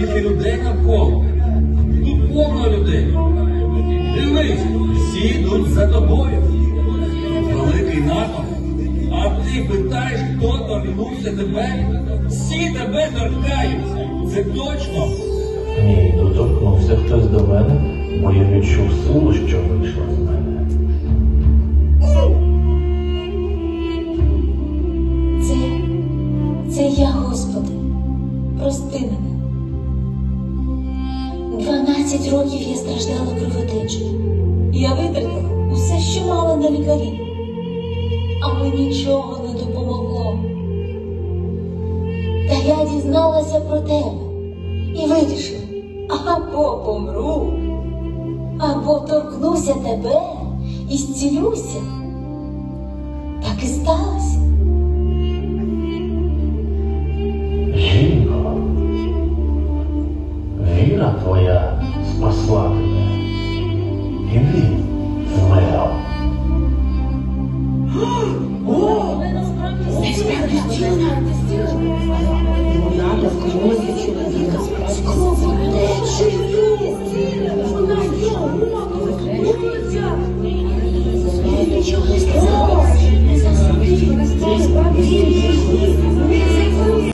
скільки людей навколо. Тут повно людей. Дивись, всі йдуть за тобою. Великий натовп. А ти питаєш, хто торкнувся тебе? Всі тебе торкаються. Це точно. Ні, доторкнувся хтось до мене, бо я відчув силу, що вийшла з мене. Це, це я, Господи, прости мене. Дванадцять років я страждала кровотечею. Я витратила усе, що мала на лікарі, але нічого не допомогло. Та я дізналася про тебе і вирішила, або помру, або торкнуся тебе і зцілюся. Так і сталося. Жінко, віра твоя спасла тебе. І він змирав. О! Вона до крові чоловіка скову течею. Вона його боїться. Знаєте, чого